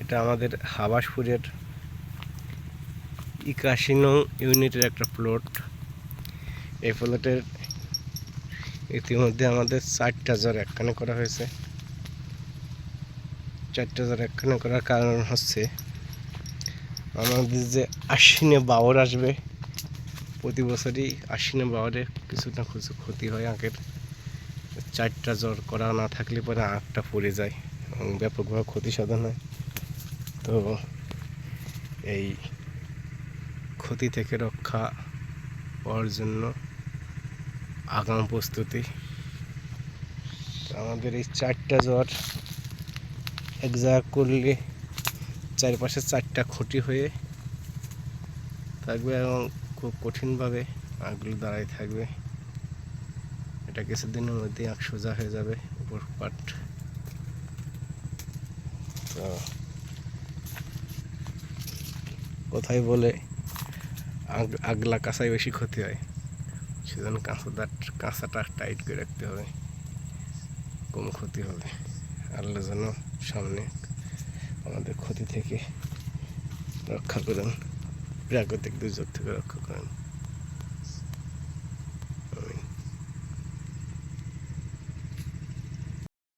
এটা আমাদের হাবাসপুরের একাশি নং ইউনিটের একটা প্লট। এই প্লটের ইতিমধ্যে আমাদের চারটা জ্বর একখানে করা হয়েছে। চারটা জ্বর একখানে করার কারণ হচ্ছে আমাদের যে আশ্বিনে বাবর আসবে, প্রতি বছরই আশ্বিনে বাবরে কিছু না কিছু ক্ষতি হয় আঁকের। চারটা জ্বর করা না থাকলে পরে আঁকটা পড়ে যায়। ব্যাপকভাবে ক্ষতি সাধন হয়। তো এই ক্ষতি থেকে রক্ষা পাওয়ার জন্য আগাম প্রস্তুতি। আমাদের এই চারটা জ্বর এক করলে চারপাশে চারটা খুঁটি হয়ে থাকবে এবং খুব কঠিনভাবে আঁকগুলো দাঁড়ায় থাকবে। এটা কিছুদিনের মধ্যে আঁক সোজা হয়ে যাবে উপর পাট। কোথায় বলে আগ আগলা কাঁচায় বেশি ক্ষতি হয়। সেজন্য কাঁচাটা কাঁচাটা টাইট করে রাখতে হবে। কম ক্ষতি হবে। আল্লাহ যেন সামনে আমাদের ক্ষতি থেকে রক্ষা করেন। প্রাকৃতিক দুর্যোগ থেকে রক্ষা করেন।